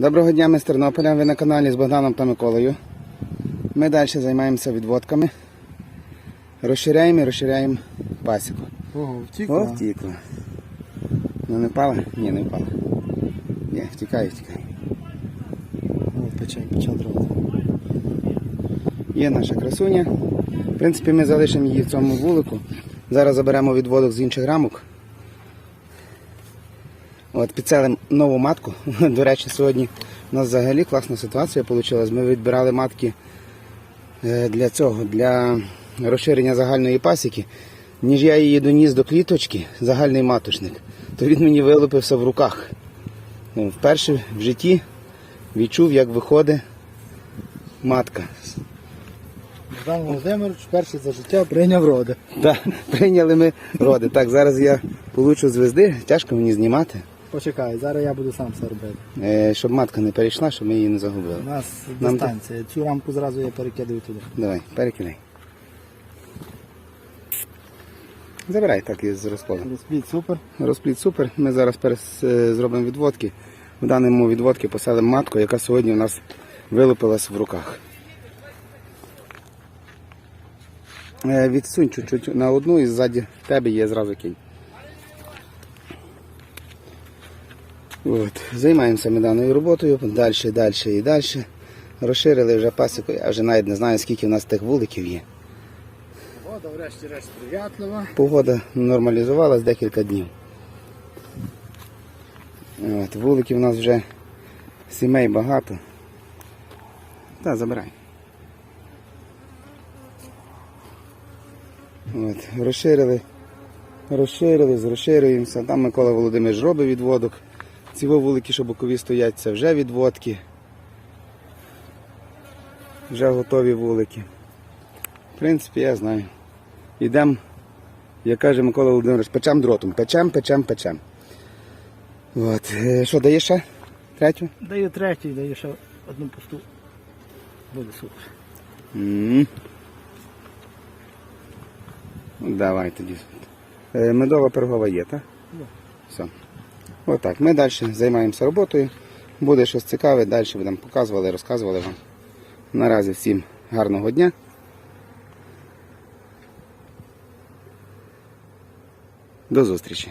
Доброго дня, ми з Тернополя. Ви на каналі з Богданом та Миколою. Ми далі займаємося відводками. Розширяємо і розширяємо пасіку. Ого, втікла. О, втікла. Ну не впала? Ні, не впала. Ні, втікає, втікає. О, пече, пече дрова. Є наша красуня. В принципі, ми залишимо її в цьому вулику. Зараз заберемо відводок з інших рамок. От, підселимо нову матку. До речі, сьогодні у нас взагалі класна ситуація вийшла. Ми відбирали матки е, для цього, для розширення загальної пасіки. Ніж я її доніс до кліточки, загальний маточник, то він мені вилупився в руках. Ну, Вперше в житті відчув, як виходить матка. Богдан Володимирович перший за життя прийняв роди. Так, прийняли ми роди. Так, зараз я получу звезди, тяжко мені знімати, Почекай, зараз я буду сам все робити. е, щоб матка не перейшла, щоб ми її не загубили. У нас Нам дистанція. Цю рамку зразу я перекидаю туди. Давай, перекидай. Забирай так із розкладом. Розпліт супер. Розпліт супер. Ми зараз перес, е, зробимо відводки. В даному відводці поселимо матку, яка сьогодні у нас вилупилась в руках. Е, Відсунь чуть-чуть на одну і ззаді тебе є зразу кінь. От. Займаємося ми даною роботою, далі, далі і далі. Розширили вже пасіку, я вже навіть не знаю, скільки в нас тих вуликів є. Вода врешті-решт прив'ятлива. Погода нормалізувалась декілька днів. От, вуликів у нас вже сімей багато. Та, забирай. От, розширили, розширили, розширюємося. Там Микола Володимирович робить відводок. Ці вулики, що бокові стоять, це вже відводки. Вже готові вулики. В принципі, я знаю. Йдемо, як каже Микола Володимирович, печем дротом. Печем, печем, печем. От. е, Що, даєш ще? Третю? Даю третій, даю ще одну пусту. Буде супер. м Ну, Давай тоді. Е, Медова пергова є, так? Є. Все. Отак. Ми далі займаємося роботою. Буде щось цікаве, далі будемо показували, розказували вам. Наразі всім гарного дня. До зустрічі.